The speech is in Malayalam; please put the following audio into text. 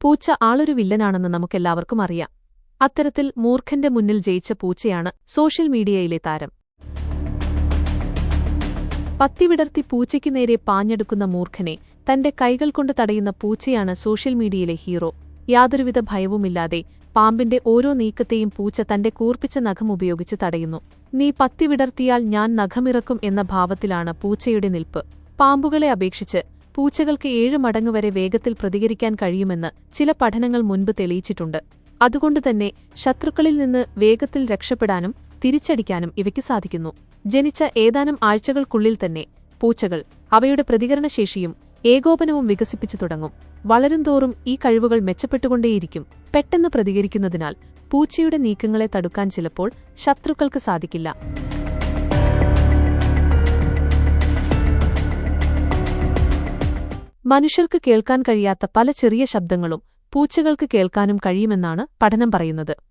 പൂച്ച ആളൊരു വില്ലനാണെന്ന് നമുക്കെല്ലാവർക്കും അറിയാം. അത്തരത്തിൽ മൂർഖന്റെ മുന്നിൽ ജയിച്ച പൂച്ചയാണ് സോഷ്യൽ മീഡിയയിലെ താരം. പത്തിവിടർത്തി പൂച്ചയ്ക്ക് നേരെ പാഞ്ഞെടുക്കുന്ന മൂർഖനെ തന്റെ കൈകൾ കൊണ്ട് തടയുന്ന പൂച്ചയാണ് സോഷ്യൽ മീഡിയയിലെ ഹീറോ. യാതൊരുവിധ ഭയവുമില്ലാതെ പാമ്പിന്റെ ഓരോ നീക്കത്തെയും പൂച്ച തന്റെ കൂർപ്പിച്ച നഖം ഉപയോഗിച്ച് തടയുന്നു. നീ പത്തിവിടർത്തിയാൽ ഞാൻ നഖമിറക്കും എന്ന ഭാവത്തിലാണ് പൂച്ചയുടെ നിൽപ്പ്. പാമ്പുകളെ അപേക്ഷിച്ച് പൂച്ചകൾക്ക് ഏഴ് മടങ്ങ് വരെ വേഗത്തിൽ പ്രതികരിക്കാൻ കഴിയുമെന്ന് ചില പഠനങ്ങൾ മുൻപ് തെളിയിച്ചിട്ടുണ്ട്. അതുകൊണ്ടുതന്നെ ശത്രുക്കളിൽ നിന്ന് വേഗത്തിൽ രക്ഷപ്പെടാനും തിരിച്ചടിക്കാനും ഇവയ്ക്ക് സാധിക്കുന്നു. ജനിച്ച ഏതാനും ആഴ്ചകൾക്കുള്ളിൽ തന്നെ പൂച്ചകൾ അവയുടെ പ്രതികരണശേഷിയും ഏകോപനവും വികസിപ്പിച്ചു തുടങ്ങും. വളരുംതോറും ഈ കഴിവുകൾ മെച്ചപ്പെട്ടുകൊണ്ടേയിരിക്കും. പെട്ടെന്ന് പ്രതികരിക്കുന്നതിനാൽ പൂച്ചയുടെ നീക്കങ്ങളെ തടുക്കാൻ ചിലപ്പോൾ ശത്രുക്കൾക്ക് സാധിക്കില്ല. മനുഷ്യർക്ക് കേൾക്കാൻ കഴിയാത്ത പല ചെറിയ ശബ്ദങ്ങളും പൂച്ചകൾക്ക് കേൾക്കാനും കഴിയുമെന്നാണ് പഠനം പറയുന്നത്.